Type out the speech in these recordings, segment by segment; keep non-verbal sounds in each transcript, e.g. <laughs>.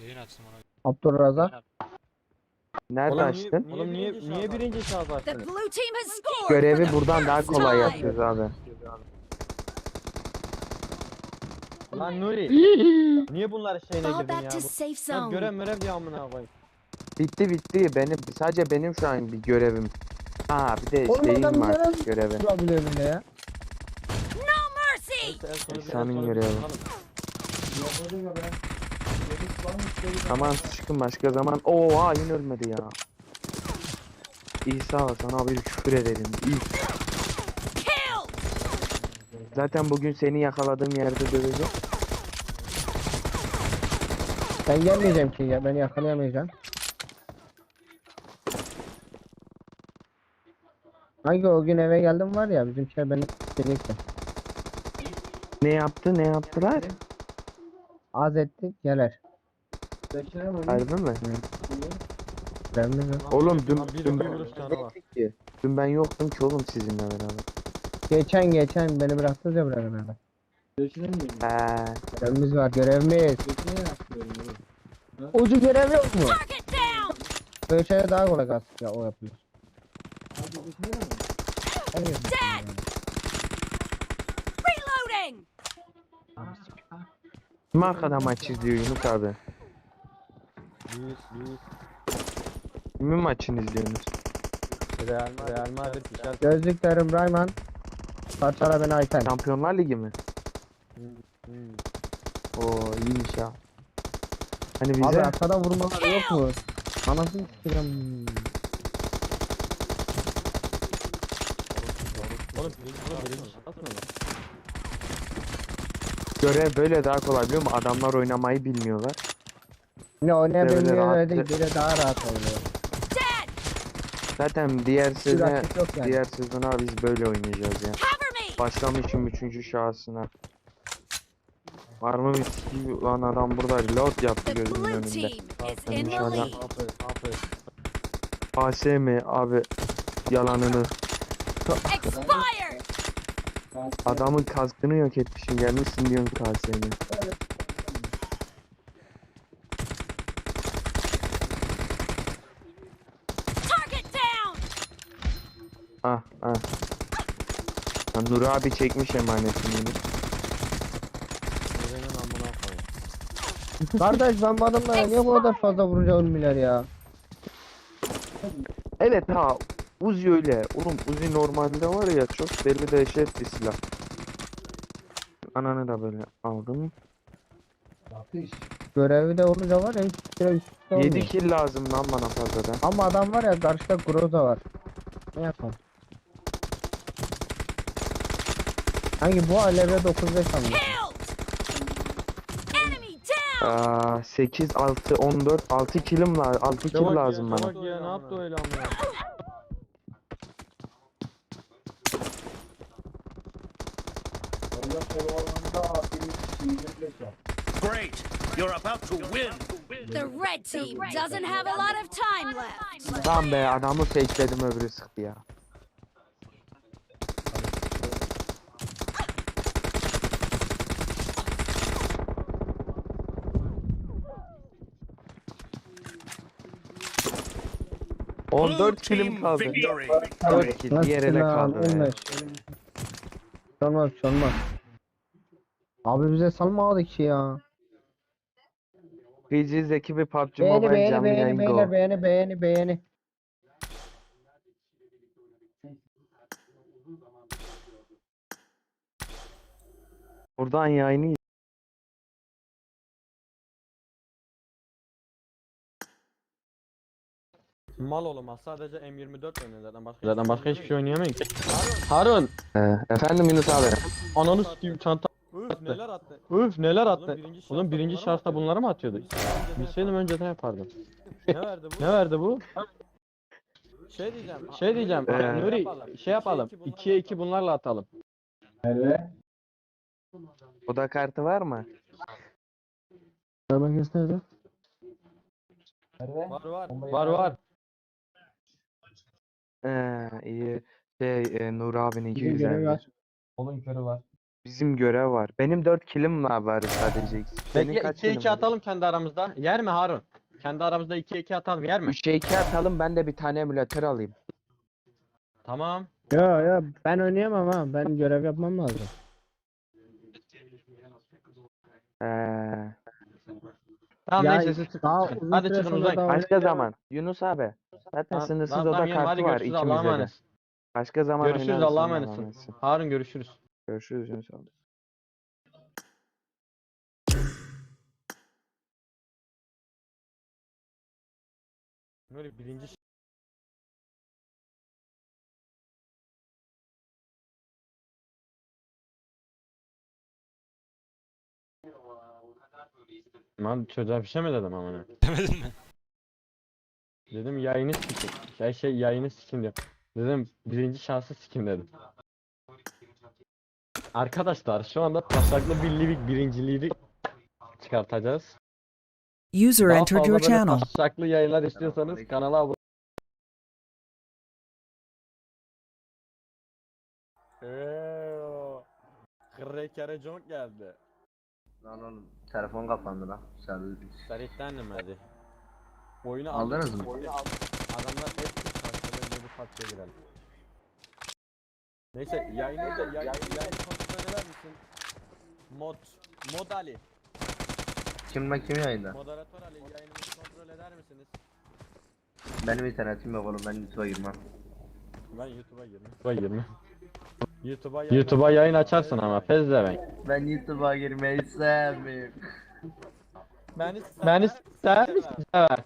Yayın açsın ona. Abdurrazak. Nerede Oğlum açtın? Niye, oğlum niye, niye birinci şans The açtınız? blue team has scored. Görevi the buradan daha first kolay time. yapıyoruz abi. Lan Nuri. <laughs> niye bunlar şeyine Fall girdin back ya? to safe Lan zone. görev mörev diye amına koyayım. Bitti bitti. Benim sadece benim şu an bir görevim. Ha bir de Oğlum şeyim adam var görev- görevi. Bile ya. No mercy. Neyse, en sonu biraz Efsanenin sonra görevi. bakalım. Aman sıçkın başka zaman. Oo hain ölmedi ya. İsa sana bir küfür ederim. İyi. Kill. Zaten bugün seni yakaladığım yerde döveceğim. Ben gelmeyeceğim ki ya. Beni yakalayamayacağım. Hangi o gün eve geldim var ya bizimkiler beni isteyecekti. Ne yaptı ne yaptılar? Az ettik gelir. Harbi mi? Ben mi? Oğlum dün, Lan bir dün, bir vuruş canı var. dün ben yoktum ki oğlum sizinle beraber. Geçen geçen beni bıraktınız ya buraya beraber. Eee Görevimiz var görevimiz. Ucu görev yok mu? Target down. Böyle şeyler daha kolay kalsın ya o yapıyor. Dead. Reloading. kim arkada maç izliyor Yunus abi? Luis, Luis. Kimin maçını izliyorsunuz? Real, Real Madrid güzel. Gözlüklerim Rayman. Saçlara beni Ayten. Şampiyonlar Ligi mi? Hmm. Oo iyiymiş ya. Hani Abi bize arkadan vurmalar yok mu? Anasını sikeceğim. Oğlum görev böyle daha kolay biliyor musun? Adamlar oynamayı bilmiyorlar. Ne oynayabiliyor rahat- öyle değil. Biri daha rahat oluyor. Dead. Zaten diğer sezon rakip yok yani. diğer sezona biz böyle oynayacağız ya. Cover me. Başlamışım üçüncü şahsına. Var mı bir sikiv- lan adam burada reload yaptı The gözümün blue önünde. team is Ben in the dışarıdan- lead. Aferin, aferin. AS mi abi yalanını. Expired. Adamın kaskını yok etmişsin gelmişsin diyorsun KS'ni. Target down. Ha, Nur abi çekmiş emanetini. yine. Nuri'nin amına koyayım. <laughs> Kardeş ben bu adamlara niye bu kadar fazla vurunca ölmüyorlar ya? Evet ha Uzi öyle. Oğlum Uzi normalde var ya çok deli dehşet bir silah. Ananı da böyle aldım. Görevi de olunca var ya hiç süre üst üste 7 olmuyor. kill lazım lan bana fazladan. Ama adam var ya karşıda Groza var. Ne yapalım? Hangi bu alevre 95 almış. Killed. Enemy down. Aa, 8 6 14 6 killim lazım. 6 kill lazım ya, bana. çabuk ya ne yaptı öyle amına? Great! You're about to win! The red team doesn't have a lot of time left. Tamam be adamı fakeledim öbürü sıktı ya. 14 kilim kaldı. victory! 4 kill Nasıl diğeri de lan, kaldı. olmaz. Olmaz olmaz. Abi bize salmadı ki ya. Gıcız ekibi PUBG Beğeni Mobile beğeni canlı beğeni yayın beyler go. beğeni beğeni beğeni. Buradan yayını Mal oğlum sadece M24 oynuyor zaten başka zaten başka hiçbir şey oynayamıyor ki. Harun, Ee, efendim Yunus abi. ananı sikeyim çanta. Üf neler attı. Üf neler attı. Oğlum birinci şartta bunları mı atıyorduk? Bilseydim önceden yapardım. Ne verdi bu? Ne verdi bu? Şey diyeceğim. Şey diyeceğim. Ee, Nuri şey yapalım. 2'ye 2 bunlarla atalım. Oda kartı var mı? Görmek istedim. Var var. Var var. Ee, iyi. Şey, e, Nur abinin Bizim görev 250. var. Onun körü var. Bizim görev var. Benim 4 kilim var sadece. Senin Peki kaç 2 kilin 2 var? atalım kendi aramızda. Yer mi Harun? Kendi aramızda 2 2 atalım yer mi? 3'e 2 atalım ben de bir tane emülatör alayım. Tamam. Yo yo ben oynayamam ha. Ben görev yapmam lazım. Ee, Tamam Ya, neyse siz daha çıkın. uzun Hadi süre çıkın sonra daha- başka zaman. Yunus abi. Zaten Tamam, sınırsız tamam, oda tamam. Hadi kartı var görüşürüz. Allah'a ikimizde de. emanetsin. Başka zaman Görüşürüz oynarız, Allah'a emanetsin. emanetsin. Harun görüşürüz. Görüşürüz Yunus abi. Böyle birinci Lan çocuğa bir şey mi dedim amına? Demedin mi? Dedim yayını sikin. Şey şey yayını sikin diyor. Dedim birinci şansı sikin dedim. Arkadaşlar şu anda taşaklı bir livik birinciliği çıkartacağız. User Daha entered fazla your böyle channel. taşaklı yayınlar istiyorsanız kanala abone Eee. Krekere John geldi. Lan oğlum telefon kapandı lan. Bitti. Sarıktandım hadi. Oyunu Aldınız mı? Oyunu aldık. Adamlar hep başka bir partiye girelim. Neyse yayını da yayın, yayını kontrol eder misin? Mod. Mod Ali. Kim lan kim yayında? Moderatör Ali yayınımızı kontrol eder misiniz? Benim internetim yok oğlum ben YouTube'a girmem. Ben YouTube'a girdim. YouTube'a girme. YouTube'a yayın YouTube'a yayın açarsın ama pezzevenk. Ben YouTube'a girmeyi sevmiyorum. Ben Ben ister misin? Sever.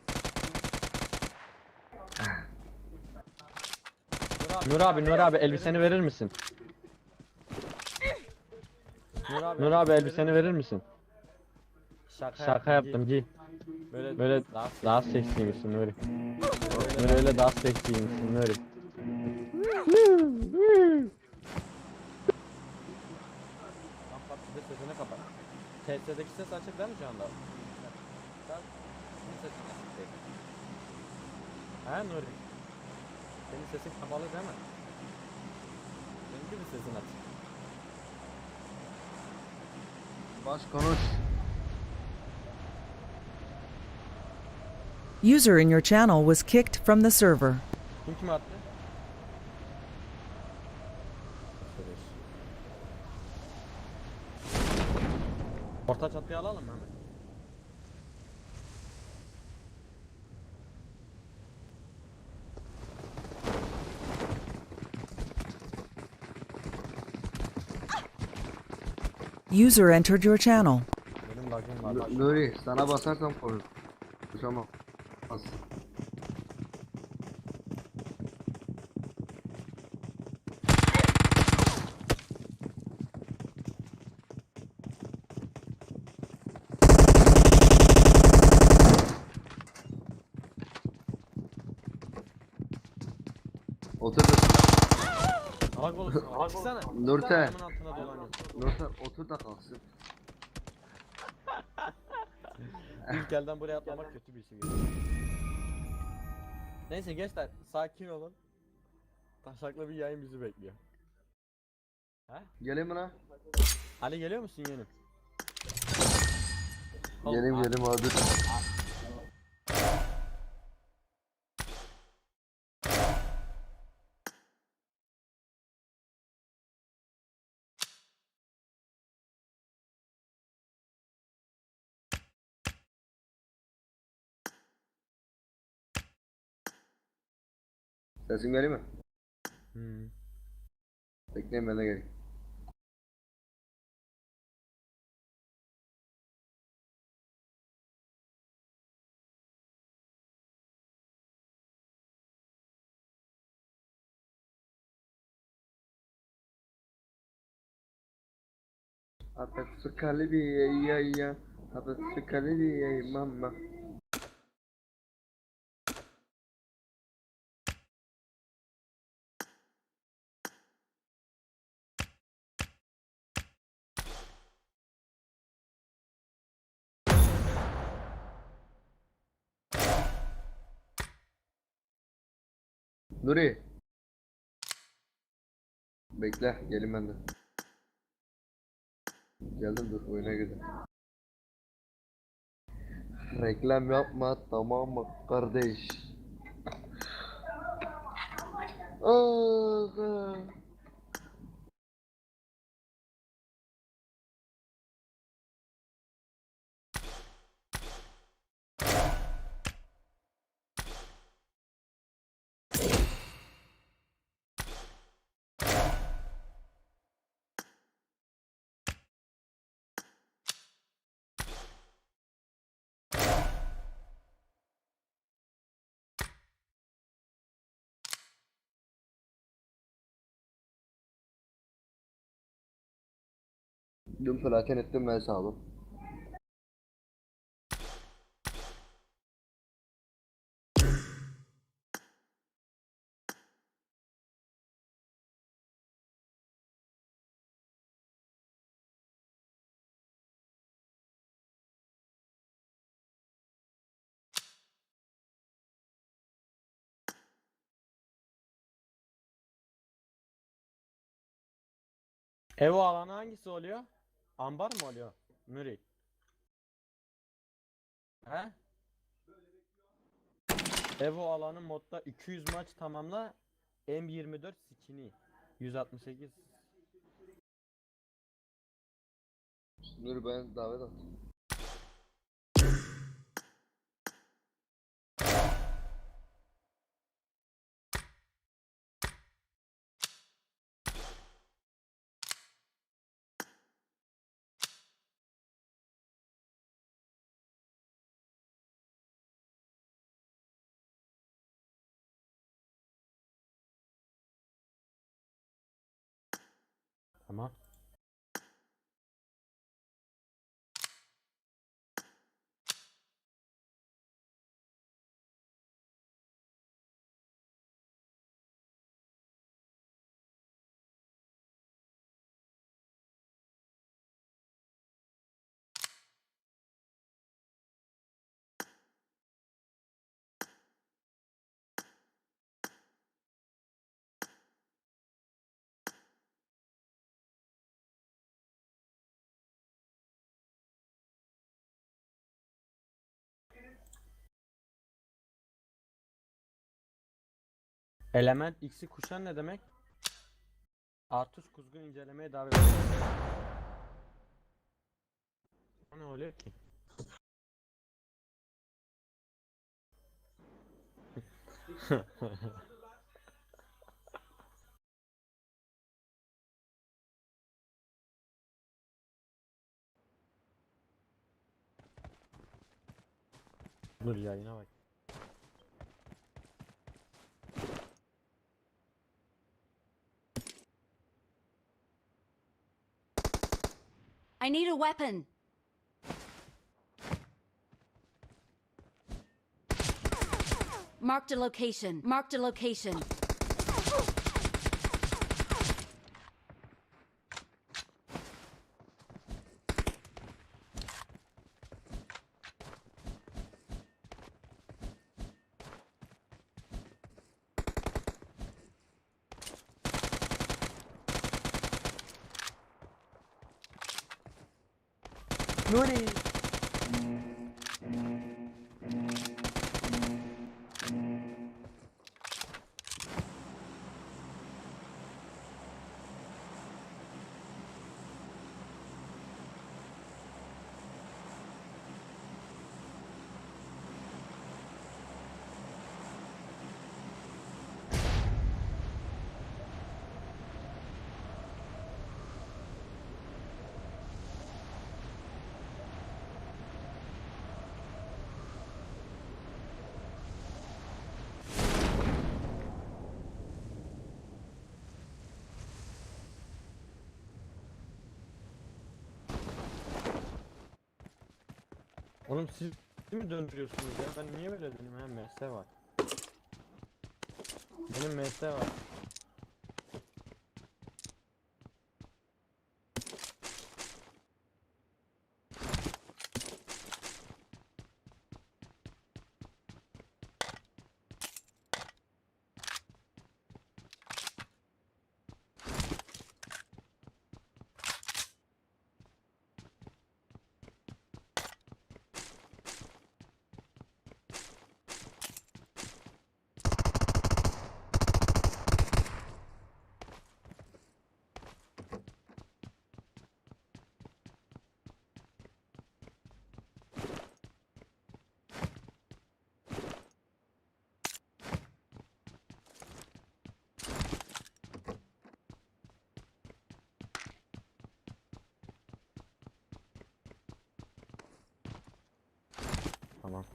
Nur abi Nur abi elbiseni verir misin? Nur abi, Nur abi elbiseni verir misin? Şaka, Şaka yaptım giy. Böyle, Böyle daha daha seksiymişsin Nuri. Nuri öyle daha seksiymişsin Nuri. Kapat bir de sesini kapat. TS'deki ses açık değil mi şu anda? Sen sesin açık değil. He Nuri? Senin sesin kapalı değil mi? Benimki de sesin açık. Baş konuş. User in your channel was kicked from the server. Kim kime attı? Orta çatıya alalım mı hemen? User entered your channel. Nuri sana basarsam. Bas. Otur Lag olursun. Çıksana. Nurten. Adamın altına dolanıyor. Nurten otur da kalksın. <laughs> İlk elden buraya atlamak kötü bir şey. Neyse gençler sakin olun. Taşaklı bir yayın bizi bekliyor. Gelin mi lan? Ali geliyor musun yeğenim? Gelim gelim abi. Sesim geliyor mu? Hmm. Bekleyin ben de geleyim. Atatürk kalbi ya ya Atatürk kalbi ya mama Nuri Bekle gelin ben de Geldim dur oyuna girdim. Reklam yapma tamam mı kardeş? Ah, Dün felaket ettim ben hesabı. Evo alanı hangisi oluyor? Ambar mı oluyor? Muri. He? Evo alanı modda 200 maç tamamla M24 skin'i 168 Dur ben davet at. Tamam. Element X'i kuşan ne demek? Artus Kuzgun incelemeye davet ediyor. Ne oluyor <laughs> ki? Dur yayına bak. I need a weapon. Marked a location. Marked a location. Nuri. Oğlum siz mi döndürüyorsunuz ya? Ben niye böyle dedim ha? MS var. Benim MS var. Tamam.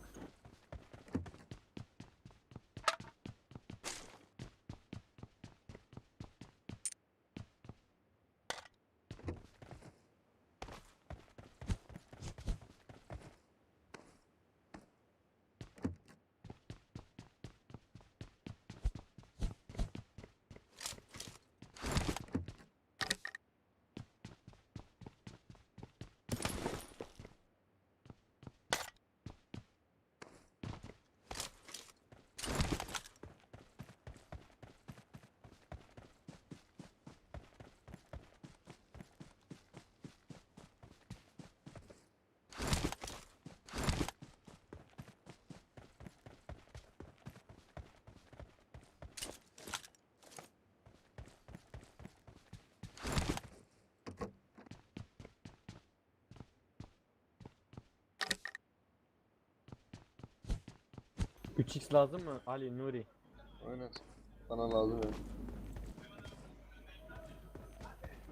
Üç x lazım mı? Ali, Nuri. Aynen. Bana lazım ya.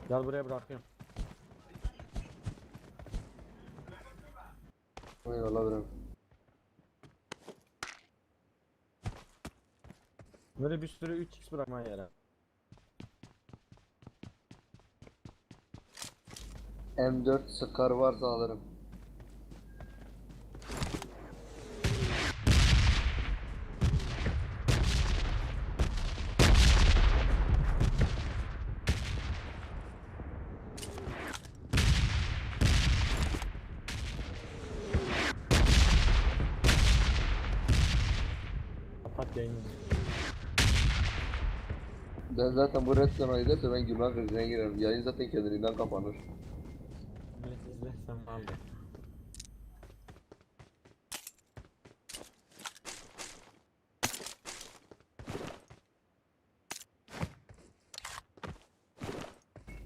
Gel buraya bırakıyorum. Eyvallah bırak. Nuri bir sürü 3x bırakmaya yere. M4 Scar varsa alırım. Kapat yayını. Ben zaten bu red zone'a giderse ben günah krizine girerim. Yayın zaten kendiliğinden kapanır. Millet izlersen aldı.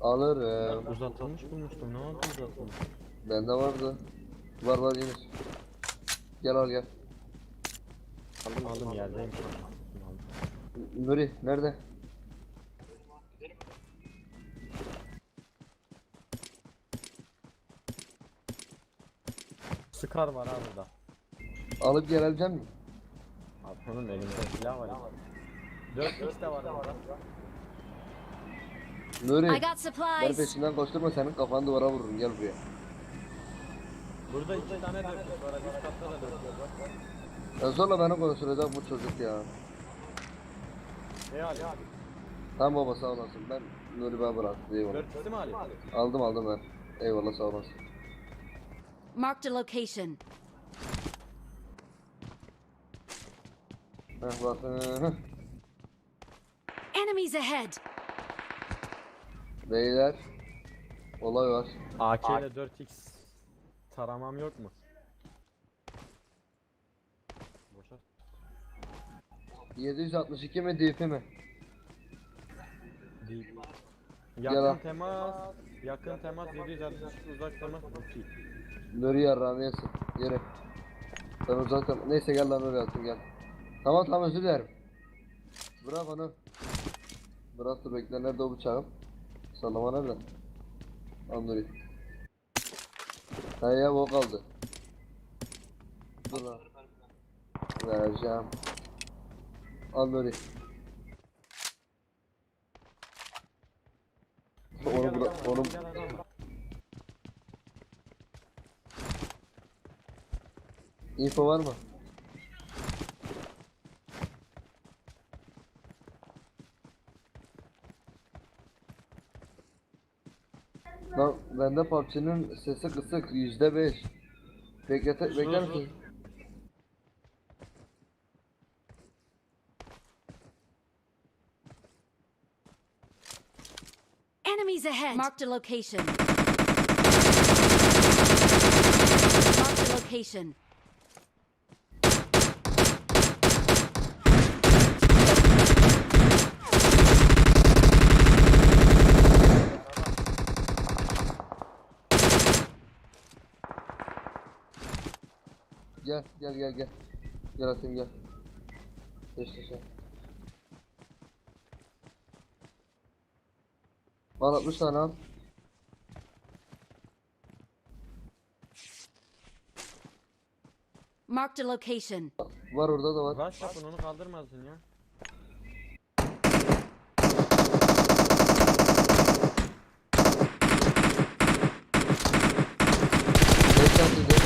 Alırım. Uzatılmış bulmuştum. Ne oldu uzatılmış? Bende vardı. Var var Yunus. Gel al gel. Aldım aldım yerdeyim. Nuri nerede? Scar var ha burada. Alıp gelebilecek misin? Abi onun elinde silah var. ya. 4x de var orada. Nuri. Got supplies. peşinden koşturma senin kafanı duvara vururum gel buraya. Burada iki tane 4x var. Üst katta da 4x var. Ya zorla beni konuşturacak bu çocuk ya. Ne Ali? Tamam baba sağ olasın ben Nuri bana bıraktı eyvallah. 4x'i mi Ali? Aldım aldım ben. Eyvallah sağ olasın. Marked a location. Heh bak heh. Enemies ahead. Beyler. Olay var. AK ile 4x taramam yok mu? Boşa. 762 mi DP mi? Değil. Yalan. Yakın temas, yakın temas 762 uzak temas 2. Nuri yarrağını yesin. Yere. Ben uzaktan. Neyse gel lan Nuri atın gel. Tamam tamam özür dilerim. Bırak onu. Bırak dur bekle nerede o bıçağım? Sallama nerede? Al Nuri. Ha ya o kaldı. Dur lan. Vereceğim. Al Nuri. Onu bırak, onu info var mı? Lan bende PUBG'nin sesi kısık yüzde beş. Beklete, bekler misin? Enemies ahead. Marked a location. Marked a location. Gel gel gel gel. Gel atayım gel. Geç geç gel. Al 60 tane al. Marked a location. Var orada da var. Rush yapın onu kaldırmasın ya. Headshot dedi.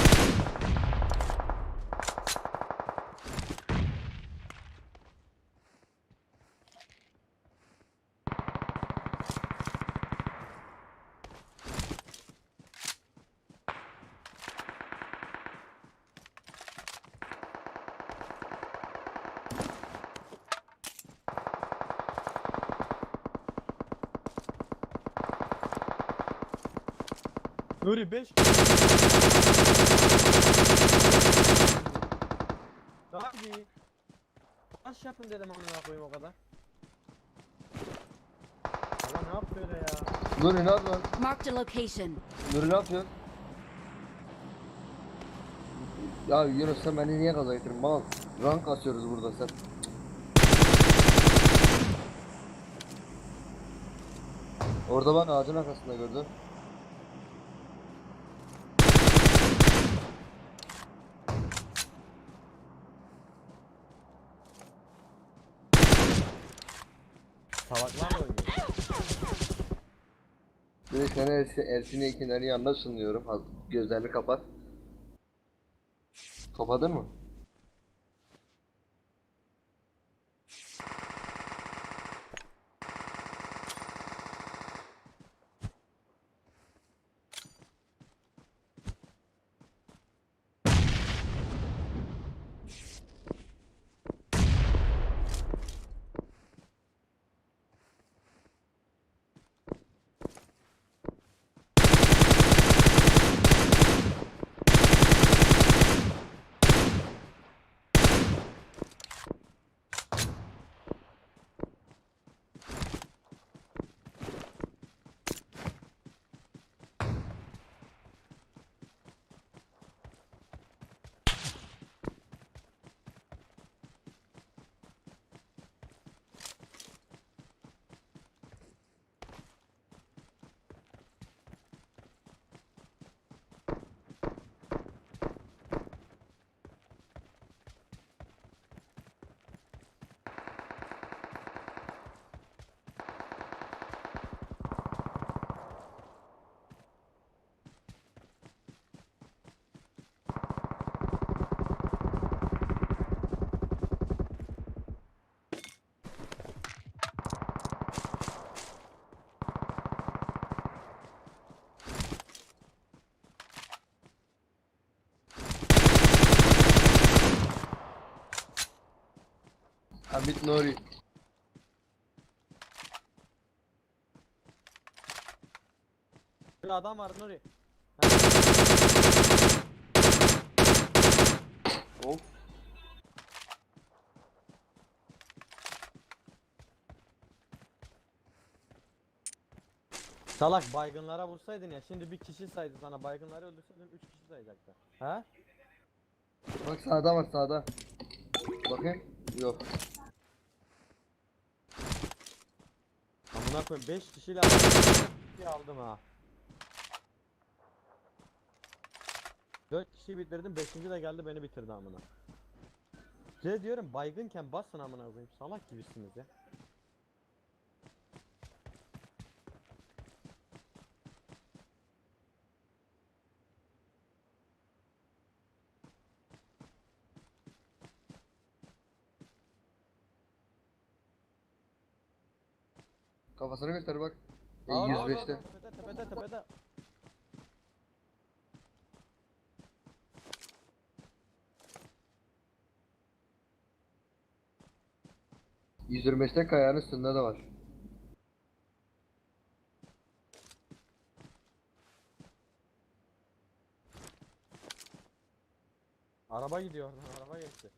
Nuri 5 Abi Rush yapın dedim amına koyayım o kadar. Allah ne yapıyor öyle ya? Nuri ne yapıyorsun? Marked a location. Nuri ne yapıyorsun? Ya Yunus sen beni niye gaza getirdin? Mal. Rank asıyoruz burada sen. Orada bak ağacın arkasında gördün. Salaklarla oynuyor. De seni Ersin, Ersin'e ikinlerin yanında sunuyorum. Gözlerini kapat. Kapadın mı? Hamit Nuri. Bir adam var Nuri. Of. Salak baygınlara vursaydın ya şimdi bir kişi saydı sana baygınları öldürseydin 3 kişi sayacaktı. Ha? Bak sağda var sağda. Bakayım. Yok. Amına koyayım 5 kişiyle aldım. aldım ha. 4 kişi bitirdim 5. de geldi beni bitirdi amına. Size diyorum baygınken basın amına koyayım salak gibisiniz ya. Kafasını göster bak. E, Aa, aa, aa, 105'te. Tepede tepede tepede. E, 125'te kayanın üstünde de var. Araba gidiyor araba geçti.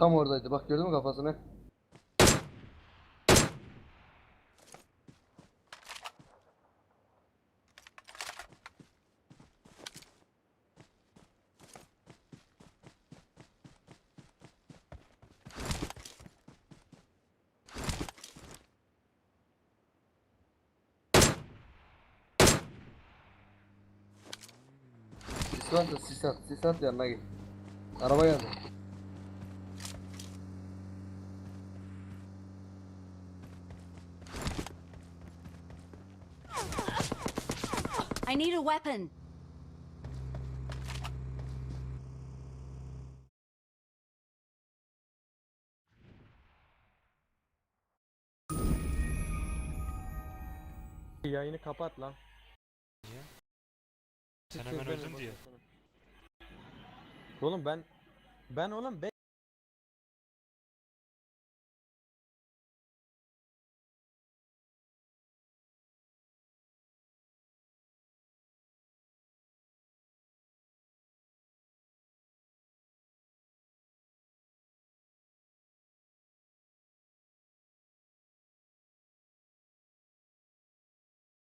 Tam oradaydı. Bak gördün mü kafasını? Sis var da sis at. Sis at yanına git. Araba geldi. Need a weapon. Yayını kapat lan. Sen hemen öldün diye. Oğlum ben ben oğlum 5